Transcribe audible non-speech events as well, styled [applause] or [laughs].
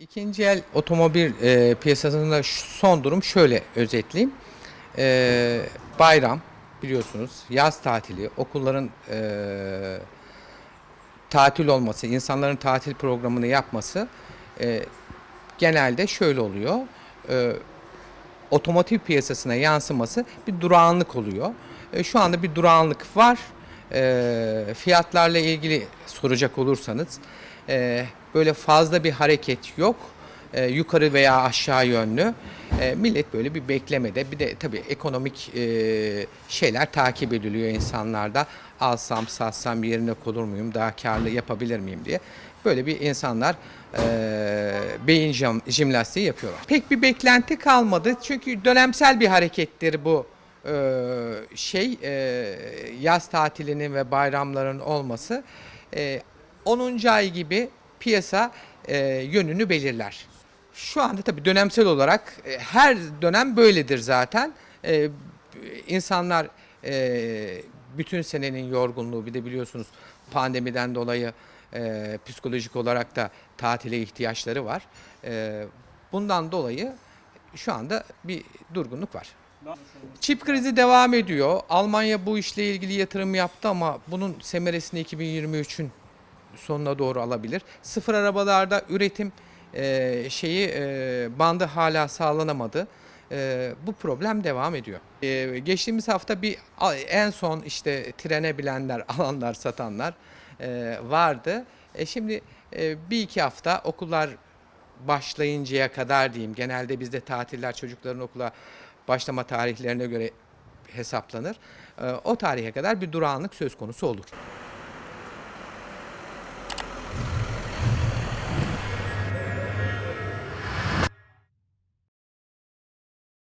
İkinci el otomobil e, piyasasında son durum şöyle özetleyeyim. E, bayram biliyorsunuz yaz tatili, okulların e, tatil olması, insanların tatil programını yapması e, genelde şöyle oluyor. E, otomotiv piyasasına yansıması bir durağanlık oluyor. E, şu anda bir durağanlık var. E, fiyatlarla ilgili soracak olursanız e, böyle fazla bir hareket yok. E, yukarı veya aşağı yönlü. E, millet böyle bir beklemede. Bir de tabii ekonomik e, şeyler takip ediliyor insanlarda. Alsam satsam yerine konur muyum, daha karlı yapabilir miyim diye. Böyle bir insanlar e, beyin jim, jimnastiği yapıyorlar. Pek bir beklenti kalmadı çünkü dönemsel bir harekettir bu şey e, yaz tatilinin ve bayramların olması. E, 10. ay gibi piyasa e, yönünü belirler. Şu anda tabii dönemsel olarak e, her dönem böyledir zaten. E, insanlar e, bütün senenin yorgunluğu bir de biliyorsunuz pandemiden dolayı e, psikolojik olarak da tatile ihtiyaçları var. E, bundan dolayı şu anda bir durgunluk var. Çip krizi devam ediyor. Almanya bu işle ilgili yatırım yaptı ama bunun semeresini 2023'ün sonuna doğru alabilir. Sıfır arabalarda üretim e, şeyi e, bandı hala sağlanamadı. E, bu problem devam ediyor. E, geçtiğimiz hafta bir en son işte trene bilenler, [laughs] alanlar, satanlar e, vardı. E, şimdi e, bir iki hafta okullar başlayıncaya kadar diyeyim. Genelde bizde tatiller çocukların okula başlama tarihlerine göre hesaplanır. E, o tarihe kadar bir durağanlık söz konusu olur.